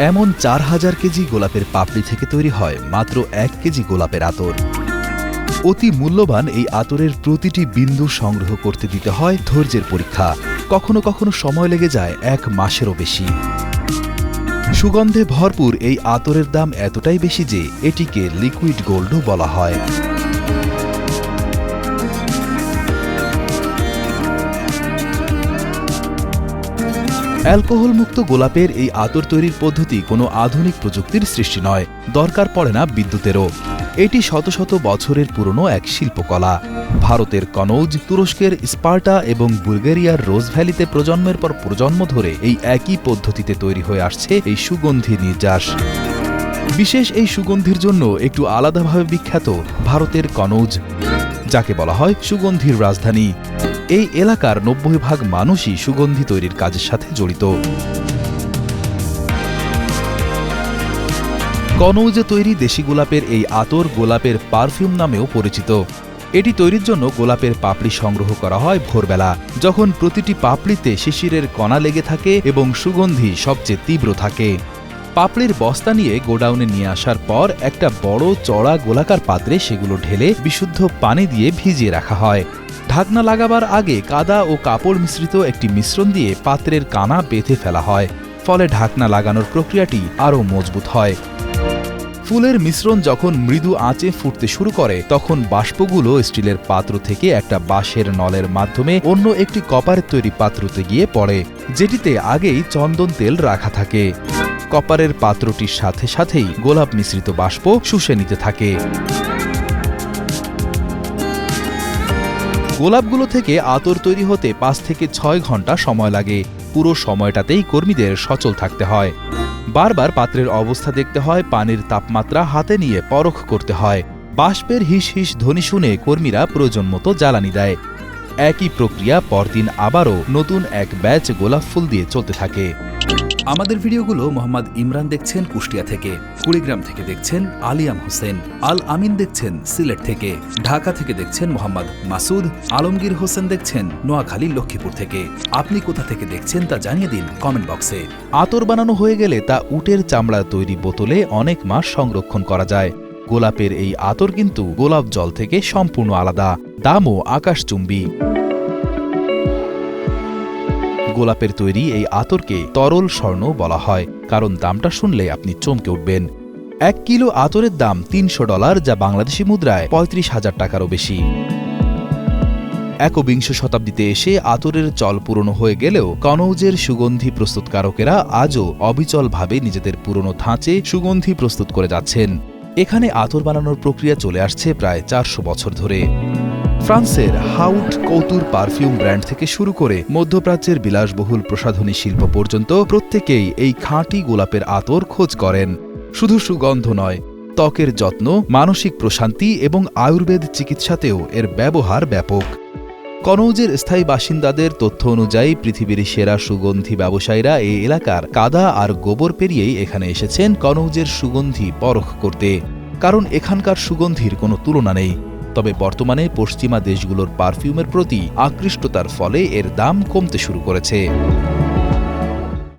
এমন চার হাজার কেজি গোলাপের পাপড়ি থেকে তৈরি হয় মাত্র এক কেজি গোলাপের আতর। অতি মূল্যবান এই আতরের প্রতিটি বিন্দু সংগ্রহ করতে দিতে হয় ধৈর্যের পরীক্ষা। কখনো কখনো সময় লেগে যায় এক মাসেরও বেশি। সুগন্ধে ভরপুর এই আতরের দাম এতটাই বেশি যে এটিকে লিকুইড গোল্ডও বলা হয়। অ্যালকোহল মুক্ত গোলাপের এই আতর তৈরির পদ্ধতি কোনো আধুনিক প্রযুক্তির সৃষ্টি নয়। দরকার পড়ে না বিদ্যুতেরও। এটি শত শত বছরের পুরনো এক শিল্পকলা। ভারতের কনৌজ, তুরস্কের স্পার্টা এবং বুলগেরিয়ার রোজ ভ্যালিতে প্রজন্মের পর প্রজন্ম ধরে এই একই পদ্ধতিতে তৈরি হয়ে আসছে এই সুগন্ধি নির্যাস। বিশেষ এই সুগন্ধির জন্য একটু আলাদাভাবে বিখ্যাত ভারতের কনৌজ, যাকে বলা হয় সুগন্ধির রাজধানী। এই এলাকার নব্বই ভাগ মানুষই সুগন্ধি তৈরির কাজের সাথে জড়িত। কনৌজে তৈরি দেশি গোলাপের এই আতর গোলাপের পারফিউম নামেও পরিচিত। এটি তৈরির জন্য গোলাপের পাপড়ি সংগ্রহ করা হয় ভোরবেলা, যখন প্রতিটি পাপড়িতে শিশিরের কণা লেগে থাকে এবং সুগন্ধি সবচেয়ে তীব্র থাকে। পাপড়ির বস্তা নিয়ে গোডাউনে নিয়ে আসার পর একটা বড় চড়া গোলাকার পাত্রে সেগুলো ঢেলে বিশুদ্ধ পানি দিয়ে ভিজিয়ে রাখা হয়। ঢাকনা লাগাবার আগে কাদা ও কাপড় মিশ্রিত একটি মিশ্রণ দিয়ে পাত্রের কানা বেঁধে ফেলা হয়। ফলে ঢাকনা লাগানোর প্রক্রিয়াটি আরও মজবুত হয়। ফুলের মিশ্রণ যখন মৃদু আঁচে ফুটতে শুরু করে, তখন বাষ্পগুলো স্টিলের পাত্র থেকে একটা বাঁশের নলের মাধ্যমে অন্য একটি কপারের তৈরি পাত্রতে গিয়ে পড়ে, যেটিতে আগেই চন্দন তেল রাখা থাকে। কপারের পাত্রটির সাথে সাথেই গোলাপ মিশ্রিত বাষ্প শুষে নিতে থাকে। গোলাপগুলো থেকে আতর তৈরি হতে পাঁচ থেকে ছয় ঘণ্টা সময় লাগে। পুরো সময়টাতেই কর্মীদের সচল থাকতে হয়। বারবার পাত্রের অবস্থা দেখতে হয়, পানির তাপমাত্রা হাতে নিয়ে পরখ করতে হয়। বাষ্পের হিস হিস ধ্বনি শুনে কর্মীরা প্রয়োজন মতো জ্বালানি দেয়। একই প্রক্রিয়া পরদিন আবারও নতুন এক ব্যাচ গোলাপ ফুল দিয়ে চলতে থাকে। আমাদের ভিডিওগুলো মোহাম্মদ ইমরান দেখছেন কুষ্টিয়া থেকে, কুড়িগ্রাম থেকে দেখছেন আলিয়াম হোসেন, আল আমিন দেখছেন সিলেট থেকে, ঢাকা থেকে দেখছেন মোহাম্মদ মাসুদ, আলমগীর হোসেন দেখছেন নোয়াখালী লক্ষ্মীপুর থেকে। আপনি কোথা থেকে দেখছেন তা জানিয়ে দিন কমেন্ট বক্সে। আতর বানানো হয়ে গেলে তা উটের চামড়া তৈরি বোতলে অনেক মাস সংরক্ষণ করা যায়। গোলাপের এই আতর কিন্তু গোলাপ জল থেকে সম্পূর্ণ আলাদা। দামও আকাশচুম্বী। গোলাপের তৈরি এই আতরকে তরল স্বর্ণ বলা হয়, কারণ দামটা শুনলে আপনি চমকে উঠবেন। এক কিলো আতরের দাম তিনশো ডলার, যা বাংলাদেশি মুদ্রায় পঁয়ত্রিশ হাজার টাকারও বেশি। একবিংশ শতাব্দীতে এসে আতরের চল পুরনো হয়ে গেলেও কনৌজের সুগন্ধি প্রস্তুতকারকেরা আজও অবিচলভাবে নিজেদের পুরনো ধাঁচে সুগন্ধি প্রস্তুত করে যাচ্ছেন। এখানে আতর বানানোর প্রক্রিয়া চলে আসছে প্রায় চারশো বছর ধরে। ফ্রান্সের হাউট কৌতুর পারফিউম ব্র্যান্ড থেকে শুরু করে মধ্যপ্রাচ্যের বিলাসবহুল প্রসাধনী শিল্প পর্যন্ত প্রত্যেকেই এই খাঁটি গোলাপের আতর খোঁজ করেন। শুধু সুগন্ধ নয়, ত্বকের যত্ন, মানসিক প্রশান্তি এবং আয়ুর্বেদ চিকিৎসাতেও এর ব্যবহার ব্যাপক। কনৌজের স্থায়ী বাসিন্দাদের তথ্য অনুযায়ী পৃথিবীর সেরা সুগন্ধি ব্যবসায়ীরা এই এলাকার কাদা আর গোবর পেরিয়েই এখানে এসেছেন কনৌজের সুগন্ধি পরখ করতে। কারণ এখানকার সুগন্ধির কোনো তুলনা নেই। তবে বর্তমানে পশ্চিমা দেশগুলোর পারফিউমের প্রতি আকৃষ্টতার ফলে এর দাম কমতে শুরু করেছে।